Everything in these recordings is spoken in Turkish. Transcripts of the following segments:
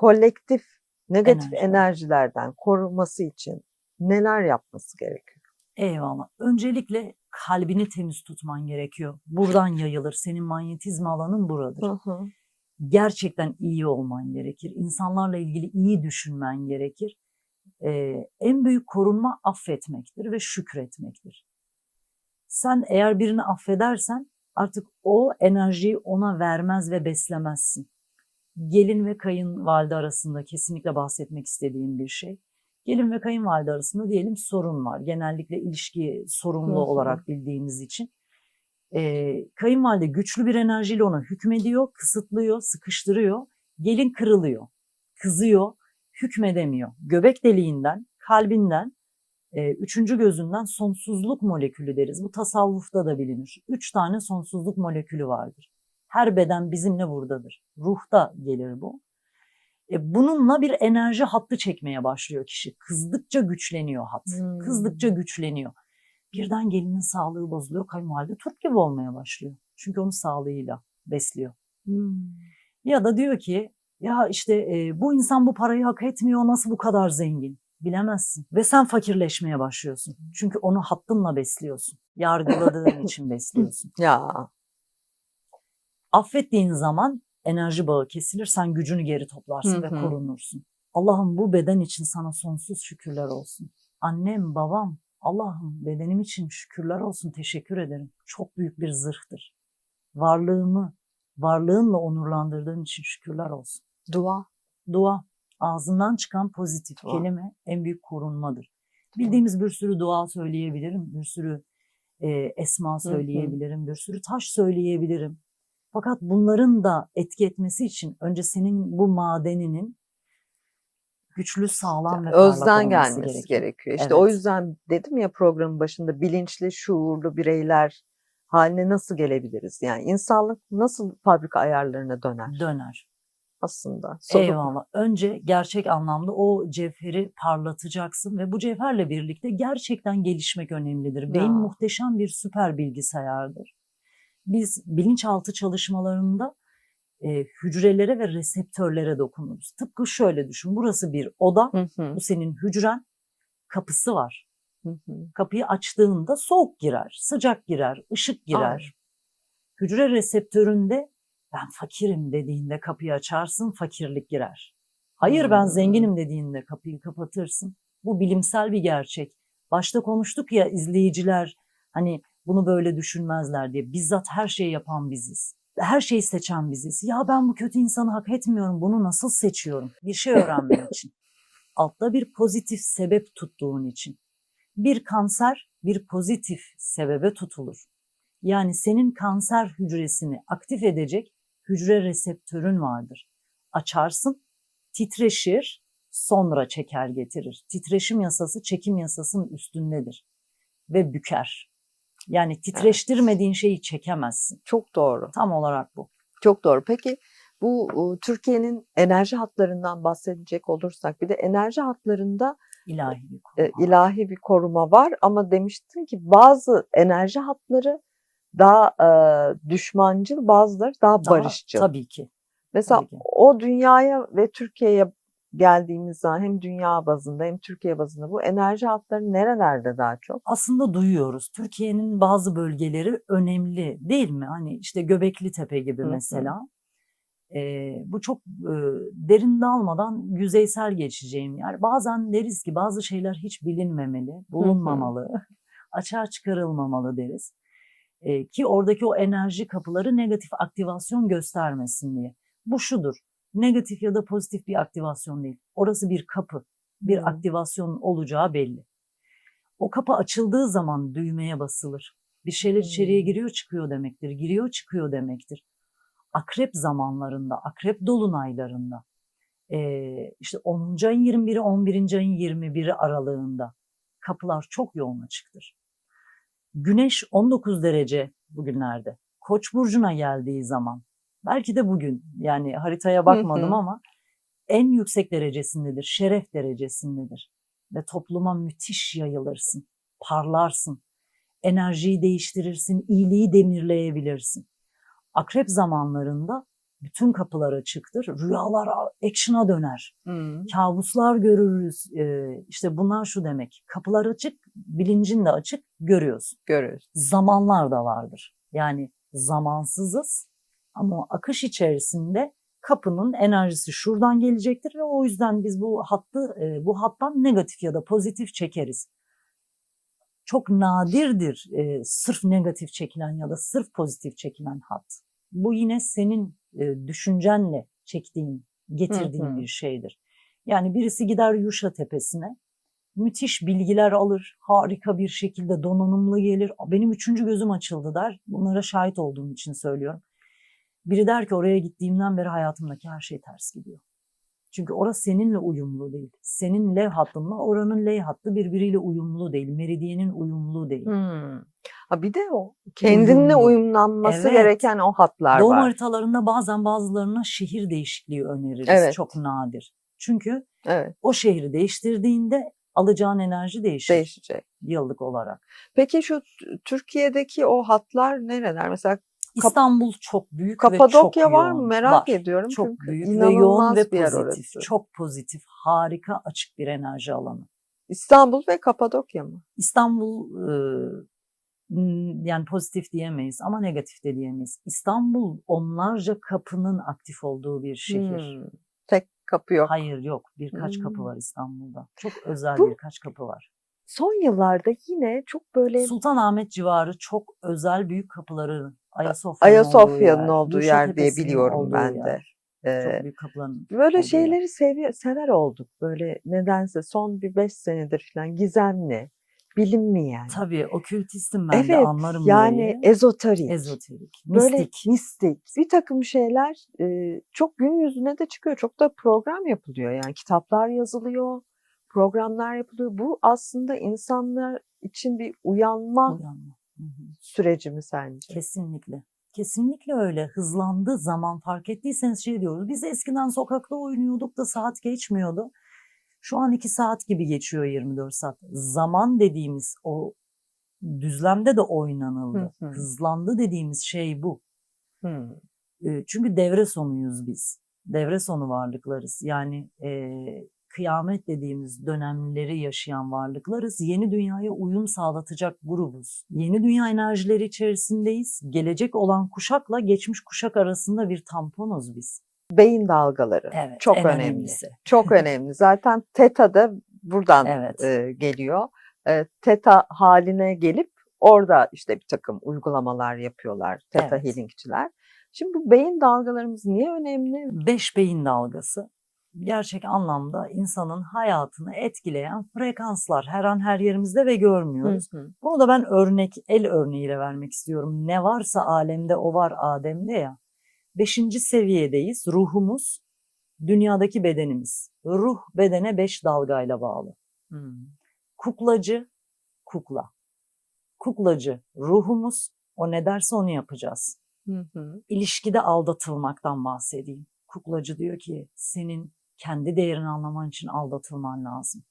kolektif negatif Enerjiden. enerjilerden koruması için neler yapması gerekiyor? Eyvallah. Öncelikle kalbini temiz tutman gerekiyor. Buradan yayılır. Senin manyetizma alanın buradır. Hı hı. Gerçekten iyi olman gerekir. İnsanlarla ilgili iyi düşünmen gerekir. Ee, en büyük korunma affetmektir ve şükretmektir. Sen eğer birini affedersen artık o enerjiyi ona vermez ve beslemezsin. Gelin ve kayınvalide arasında kesinlikle bahsetmek istediğim bir şey. Gelin ve kayınvalide arasında diyelim sorun var. Genellikle ilişki sorunlu Hı olarak bildiğimiz için. Ee, kayınvalide güçlü bir enerjiyle ona hükmediyor, kısıtlıyor, sıkıştırıyor. Gelin kırılıyor, kızıyor, hükmedemiyor. Göbek deliğinden, kalbinden, e, üçüncü gözünden sonsuzluk molekülü deriz. Bu tasavvufta da bilinir. Üç tane sonsuzluk molekülü vardır. Her beden bizimle buradadır. Ruhta gelir bu. E, bununla bir enerji hattı çekmeye başlıyor kişi. Kızdıkça güçleniyor hat. Hmm. Kızdıkça güçleniyor. Birden gelinin sağlığı bozuluyor. Kayınvalide turp gibi olmaya başlıyor. Çünkü onu sağlığıyla besliyor. Ya da diyor ki ya işte e, bu insan bu parayı hak etmiyor nasıl bu kadar zengin? Bilemezsin. Ve sen fakirleşmeye başlıyorsun. Çünkü onu hattınla besliyorsun. Yargıladığın için besliyorsun. Ya Affettiğin zaman enerji bağı kesilir. Sen gücünü geri toplarsın Hı ve korunursun. Allah'ım bu beden için sana sonsuz şükürler olsun. Annem, babam, Allah'ım bedenim için şükürler olsun. Teşekkür ederim. Çok büyük bir zırhtır. Varlığımı, varlığınla onurlandırdığın için şükürler olsun. dua. Dua, ağzından çıkan pozitif Dua. kelime en büyük korunmadır. Bildiğimiz bir sürü dua söyleyebilirim, bir sürü e, esma söyleyebilirim, bir sürü taş söyleyebilirim. Fakat bunların da etki etmesi için önce senin bu madeninin güçlü, sağlam ve Özden gelmesi gerekiyor. gerekiyor. İşte o Evet. yüzden dedim ya programın başında bilinçli, şuurlu bireyler haline nasıl gelebiliriz? Yani insanlık nasıl fabrika ayarlarına döner Döner. aslında? Sonuç- Eyvallah. Önce gerçek anlamda o cevheri parlatacaksın ve bu cevherle birlikte gerçekten gelişmek önemlidir. Beyin Ya. muhteşem bir süper bilgisayardır. Biz bilinçaltı çalışmalarında e, hücrelere ve reseptörlere dokunuruz. Tıpkı şöyle düşün. Burası bir oda. Hı hı, Bu senin hücren. Kapısı var. hı hı. Kapıyı açtığında soğuk girer, sıcak girer, ışık girer. Hücre reseptöründe ben fakirim dediğinde kapıyı açarsın, fakirlik girer. Hayır ben zenginim dediğinde kapıyı kapatırsın. Bu bilimsel bir gerçek. Başta konuştuk ya izleyiciler hani bunu böyle düşünmezler diye. Bizzat her şeyi yapan biziz. Her şeyi seçen biziz. Ya ben bu kötü insanı hak etmiyorum. Bunu nasıl seçiyorum? Bir şey öğrenmek için. Altta bir pozitif sebep tuttuğun için. Bir kanser bir pozitif sebebe tutulur. Yani senin kanser hücresini aktif edecek hücre reseptörün vardır. Açarsın, titreşir, sonra çeker getirir. Titreşim yasası çekim yasasının üstündedir ve büker. Yani titreştirmediğin şeyi çekemezsin. Çok doğru. Tam olarak bu. Çok doğru. Peki bu Türkiye'nin enerji hatlarından bahsedecek olursak bir de enerji hatlarında İlahi bir e, konu. ilahi bir koruma var ama demiştin ki bazı enerji hatları daha e, düşmancıl, bazıları daha Daha- barışçıl. Tabii ki. Mesela tabii ki. o dünyaya ve Türkiye'ye geldiğimiz zaman hem dünya bazında hem Türkiye bazında bu enerji hatları nerelerde daha çok? aslında duyuyoruz. Türkiye'nin bazı bölgeleri önemli değil mi? Hani işte Göbekli Tepe gibi Hı hı. mesela. Ee, bu çok e, derin dalmadan yüzeysel geçeceğim yer. Bazen deriz ki bazı şeyler hiç bilinmemeli, bulunmamalı, açığa çıkarılmamalı deriz. Ee, ki oradaki o enerji kapıları negatif aktivasyon göstermesin diye. Bu şudur, negatif ya da pozitif bir aktivasyon değil. Orası bir kapı, bir Hı. aktivasyon olacağı belli. O kapı açıldığı zaman düğmeye basılır. Bir şeyler içeriye Hmm. giriyor çıkıyor demektir. Giriyor çıkıyor demektir. Akrep zamanlarında, akrep dolunaylarında, eee, işte 10. ayın 21'i 11. ayın 21'i aralığında kapılar çok yoğun açıktır. Güneş 19 derece bugünlerde. Koç burcuna geldiği zaman, belki de bugün yani haritaya bakmadım hı. ama en yüksek derecesindedir, şeref derecesindedir ve topluma müthiş yayılırsın, parlarsın, enerjiyi değiştirirsin, iyiliği demirleyebilirsin. Akrep zamanlarında Bütün kapılar açıktır. Rüyalar action'a döner. Hı. Kabuslar görürüz. Ee, işte bunlar şu demek. Kapılar açık, bilincin de açık, görüyorsun. Görüyoruz. Zamanlar da vardır. Yani zamansızız ama o akış içerisinde kapının enerjisi şuradan gelecektir ve o yüzden biz bu hattı e, bu hattan negatif ya da pozitif çekeriz. Çok nadirdir e, sırf negatif çekilen ya da sırf pozitif çekilen hat. Bu yine senin e, düşüncenle çektiğin, getirdiğin Hı hı. bir şeydir. Yani birisi gider Yuşa Tepesi'ne, müthiş bilgiler alır, harika bir şekilde donanımlı gelir. Benim üçüncü gözüm açıldı der. Bunlara şahit olduğum için söylüyorum. Biri der ki oraya gittiğimden beri hayatımdaki her şey ters gidiyor. Çünkü orası seninle uyumlu değil. Senin lev hattınla oranın lev hattı birbiriyle uyumlu değil. Meridyenin uyumlu değil. Hı. Ha bir de o kendinle Uyumlu. uyumlanması Evet. gereken o hatlar Doğum var. haritalarında bazen bazılarına şehir değişikliği öneririz. Evet. Çok nadir. Çünkü Evet, o şehri değiştirdiğinde alacağın enerji değişir değişecek. yıllık olarak. Peki şu Türkiye'deki o hatlar nereler? Mesela İstanbul çok büyük ve çok Kapadokya var mı? yoğun. Merak Var. ediyorum. Çok çünkü büyük ve yoğun ve pozitif. orası. Çok pozitif, harika, açık bir enerji alanı. İstanbul ve Kapadokya mı? İstanbul e, yani pozitif diyemeyiz ama negatif de diyemeyiz. İstanbul onlarca kapının aktif olduğu bir şehir. Hmm, Tek kapı yok. Hayır yok. Birkaç kapı Hmm. var İstanbul'da. Çok özel Bu- birkaç kapı var. Son yıllarda yine çok böyle Sultanahmet civarı çok özel büyük kapıları Ayasofya'nın, Ayasofya'nın olduğu olduğu yer, diye biliyorum ben de. yer. Ee, Çok büyük kapıların böyle şeyleri sevi sever olduk. Böyle nedense son bir beş senedir falan gizemli, bilinmeyen. Tabii okültistim ben de Evet, anlarım yani burayı. ezoterik. Ezoterik, Böyle mistik. mistik. Bir takım şeyler e, çok gün yüzüne de çıkıyor. Çok da program yapılıyor. Yani kitaplar yazılıyor, programlar yapılıyor. Bu aslında insanlar için bir uyanma Uyanma. Hı hı. süreci mi sence? Kesinlikle. Kesinlikle öyle. Hızlandı zaman fark ettiyseniz şey diyoruz. Biz eskiden sokakta oynuyorduk da saat geçmiyordu. Şu an iki saat gibi geçiyor 24 saat. Zaman dediğimiz o düzlemde de oynanıldı. Hı hı. Hızlandı dediğimiz şey bu. E, Çünkü devre sonuyuz biz. Devre sonu varlıklarız. Yani e, kıyamet dediğimiz dönemleri yaşayan varlıklarız. Yeni dünyaya uyum sağlatacak grubuz. Yeni dünya enerjileri içerisindeyiz. Gelecek olan kuşakla geçmiş kuşak arasında bir tamponuz biz. Beyin dalgaları. Evet, Çok önemli. önemlisi. Çok önemli. Zaten teta da buradan Evet. e, geliyor. E, teta haline gelip orada işte bir takım uygulamalar yapıyorlar teta Evet. healingçiler. Şimdi bu beyin dalgalarımız niye önemli? Beş beyin dalgası gerçek anlamda insanın hayatını etkileyen frekanslar her an her yerimizde ve görmüyoruz. Hı hı. Bunu da ben örnek, el örneğiyle vermek istiyorum. Ne varsa alemde o var Adem'de ya. Beşinci seviyedeyiz. Ruhumuz, dünyadaki bedenimiz. Ruh bedene beş dalgayla bağlı. Hmm. Kuklacı, kukla. Kuklacı, ruhumuz. O ne derse onu yapacağız. Hı hı. İlişkide aldatılmaktan bahsedeyim. Kuklacı diyor ki senin kendi değerini anlaman için aldatılman lazım.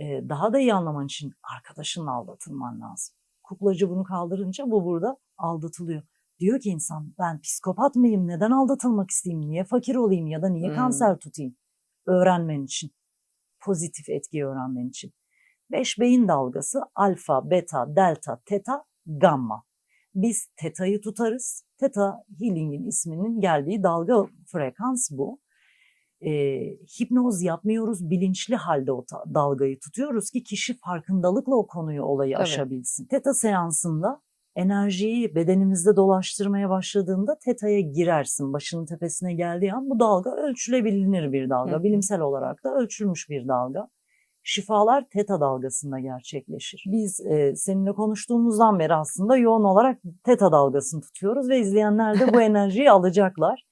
Ee, daha da iyi anlaman için arkadaşınla aldatılman lazım. Kuklacı bunu kaldırınca bu burada aldatılıyor. Diyor ki insan ben psikopat mıyım? Neden aldatılmak isteyeyim? Niye fakir olayım ya da niye Hmm. kanser tutayım? Öğrenmen için. Pozitif etki öğrenmen için. Beş beyin dalgası alfa, beta, delta, teta, gamma. Biz teta'yı tutarız. Teta Healing'in isminin geldiği dalga frekans bu. Ee, hipnoz yapmıyoruz. Bilinçli halde o dalgayı tutuyoruz ki kişi farkındalıkla o konuyu, olayı Tabii. aşabilsin. Teta seansında enerjiyi bedenimizde dolaştırmaya başladığında teta'ya girersin. Başının tepesine geldiği an bu dalga ölçülebilir bir dalga. Hı hı. Bilimsel olarak da ölçülmüş bir dalga. Şifalar teta dalgasında gerçekleşir. Biz e, seninle konuştuğumuzdan beri aslında yoğun olarak teta dalgasını tutuyoruz ve izleyenler de bu enerjiyi alacaklar.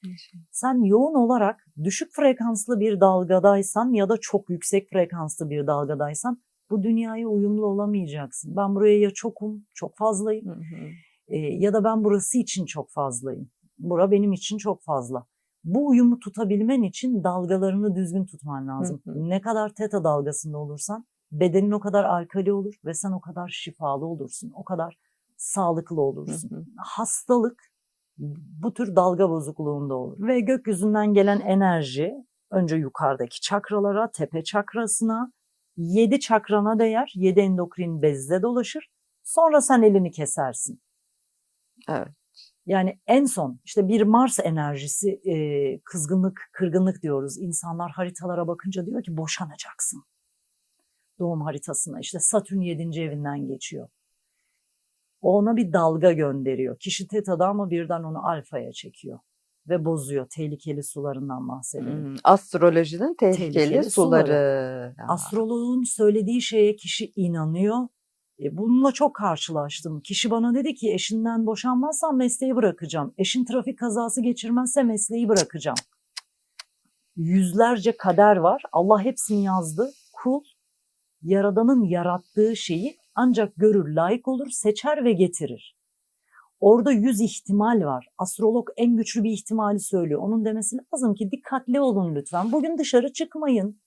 Sen yoğun olarak düşük frekanslı bir dalgadaysan ya da çok yüksek frekanslı bir dalgadaysan bu dünyaya uyumlu olamayacaksın. Ben buraya ya çokum, çok fazlayım Hı hı. e, ya da ben burası için çok fazlayım. Bura benim için çok fazla. Bu uyumu tutabilmen için dalgalarını düzgün tutman lazım. Hı hı. Ne kadar teta dalgasında olursan bedenin o kadar alkali olur ve sen o kadar şifalı olursun. O kadar sağlıklı olursun. Hı hı. Hastalık Bu tür dalga bozukluğunda olur. Ve gökyüzünden gelen enerji önce yukarıdaki çakralara, tepe çakrasına, yedi çakrana değer, yedi endokrin bezde dolaşır. Sonra sen elini kesersin. Evet. Yani en son işte bir Mars enerjisi e, kızgınlık, kırgınlık diyoruz. İnsanlar haritalara bakınca diyor ki boşanacaksın. Doğum haritasına işte Satürn 7. evinden geçiyor. O ona bir dalga gönderiyor. Kişi tetada ama birden onu alfaya çekiyor ve bozuyor. Tehlikeli sularından bahsedelim. Hmm, Astrolojinin tehlikeli, Tehlikeli suları. Ya. Astroloğun söylediği şeye kişi inanıyor. E, bununla çok karşılaştım. Kişi bana dedi ki eşinden boşanmazsan mesleği bırakacağım. Eşin trafik kazası geçirmezse mesleği bırakacağım. Yüzlerce kader var. Allah hepsini yazdı. Kul Yaradan'ın yarattığı şeyi ancak görür, layık olur, seçer ve getirir. Orada yüz ihtimal var. Astrolog en güçlü bir ihtimali söylüyor. Onun demesi lazım ki dikkatli olun lütfen. Bugün dışarı çıkmayın.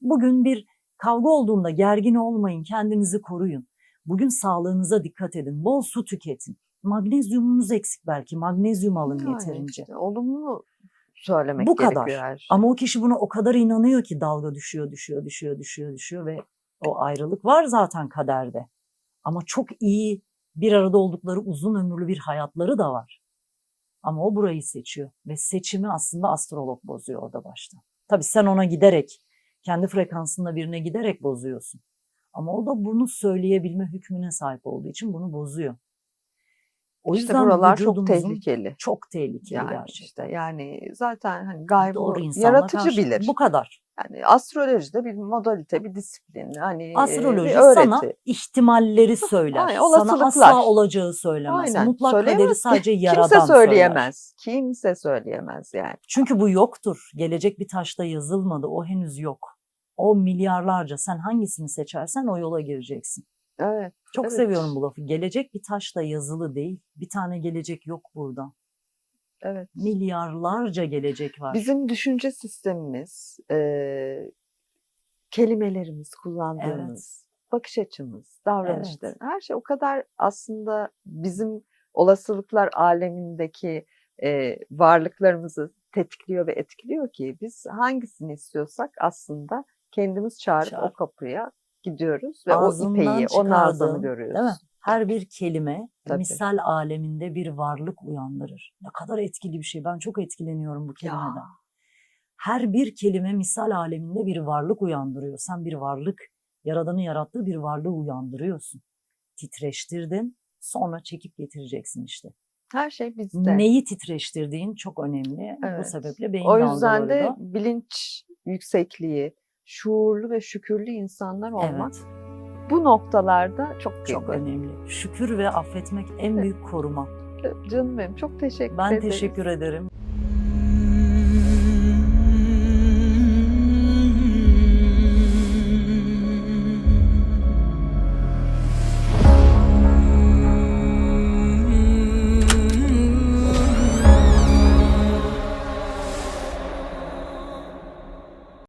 Bugün bir kavga olduğunda gergin olmayın, kendinizi koruyun. Bugün sağlığınıza dikkat edin, bol su tüketin. Magnezyumunuz eksik belki, magnezyum alın Yani yeterince. işte olumlu söylemek Bu kadar. her şey. Ama o kişi buna o kadar inanıyor ki dalga düşüyor, düşüyor, düşüyor, düşüyor, düşüyor ve o ayrılık var zaten kaderde. Ama çok iyi bir arada oldukları uzun ömürlü bir hayatları da var. Ama o burayı seçiyor ve seçimi aslında astrolog bozuyor orada başta. Tabii sen ona giderek, kendi frekansında birine giderek bozuyorsun. Ama o da bunu söyleyebilme hükmüne sahip olduğu için bunu bozuyor. O İşte yüzden buralar çok tehlikeli. Çok tehlikeli Yani gerçekten. işte yani zaten hani gayb Doğru yaratıcı karşı- bilir. Bu kadar. Yani astrolojide bir modalite, bir disiplin, hani e, Astroloji öğreti. sana ihtimalleri söyler. Aynen, sana olasılıklar. asla olacağı söylemez. Aynen, Mutlak kaderi söyleyemez ki. sadece yaradan Kimse söyler. söyleyemez. Kimse söyleyemez yani. Çünkü bu yoktur. Gelecek bir taşta yazılmadı. O henüz yok. O milyarlarca sen hangisini seçersen o yola gireceksin. Evet. Çok Evet. seviyorum bu lafı. Gelecek bir taşta yazılı değil. Bir tane gelecek yok burada. Evet. Milyarlarca gelecek var. Bizim düşünce sistemimiz, e, kelimelerimiz, kullandığımız, bakış açımız, davranışlar, her şey o kadar aslında bizim olasılıklar alemindeki e, varlıklarımızı tetikliyor ve etkiliyor ki biz hangisini istiyorsak aslında kendimiz çağırıp Çağır. o kapıya gidiyoruz ve Ağzından o ipeyi, o nazanı görüyoruz. Değil mi? Her bir kelime Tabii. misal aleminde bir varlık uyandırır. Ne kadar etkili bir şey. Ben çok etkileniyorum bu kelimeden. Ya. Her bir kelime misal aleminde bir varlık uyandırıyor. Sen bir varlık, Yaradan'ın yarattığı bir varlığı uyandırıyorsun. Titreştirdin, sonra çekip getireceksin işte. Her şey bizde. Neyi titreştirdiğin çok önemli. Bu Evet. sebeple beyin O yüzden de da- bilinç yüksekliği, şuurlu ve şükürlü insanlar olmak evet, bu noktalarda çok çok kıymetli. önemli. Şükür ve affetmek en Evet. büyük koruma. Canım benim çok teşekkür Ben ederim. teşekkür ederim.